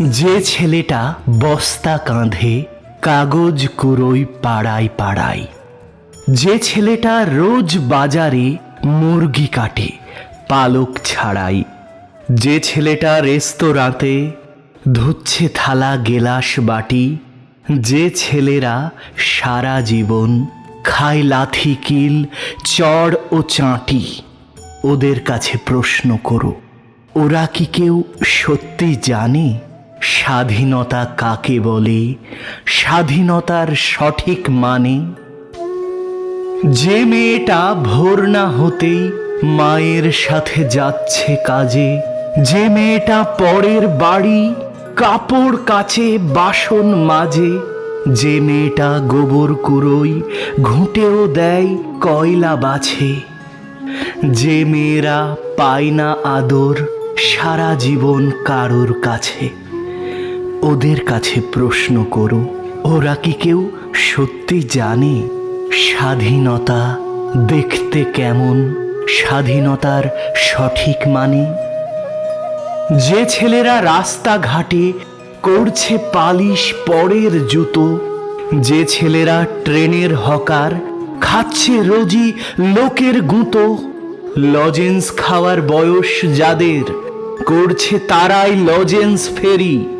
যে ছেলেটা বস্তা কাঁধে কাগজ কুড়োই পাড়ায় পাড়ায়। যে ছেলেটা রোজ বাজারে মুরগি কাটে, পালক ছাড়াই। যে ছেলেটা রেস্তোরাঁতে ধুচ্ছে থালা গেলাস বাটি, যে ছেলেরা সারা জীবন খায় লাথি কিল, চড় ও চাঁটি, ওদের কাছে প্রশ্ন করো, ওরা কি কেউ সত্যি জানে? স্বাধীনতা কাকে বলে? স্বাধীনতার সঠিক মানে? যে মেয়েটা ভোর না হতেই মায়ের সাথে যাচ্ছে কাজে, যে মেয়েটা পরের বাড়ি কাপড় কাচে বাসন মাজে যে মেয়েটা গোবর কুড়োই ঘুঁটেও দেয় কয়লা বাছে, যে মেয়েরা পায় না আদর সারা জীবন কারোর কাছে। ওদের কাছে প্রশ্ন করো। ওরা কি কেউ সত্যি জানে স্বাধীনতা দেখতে কেমন? স্বাধীনতার সঠিক মানে? যে ছেলেরা রাস্তাঘাটে করছে পালিশ পরের জুতো, যে ছেলেরা ট্রেনের হকার খাচ্ছে রোজি লোকের গুঁতো, লজেন্স খাওয়ার বয়স যাদের, করছে তারাই লজেন্স ফেরি।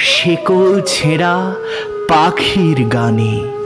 শেকল ছেঁড়া পাখির গানে।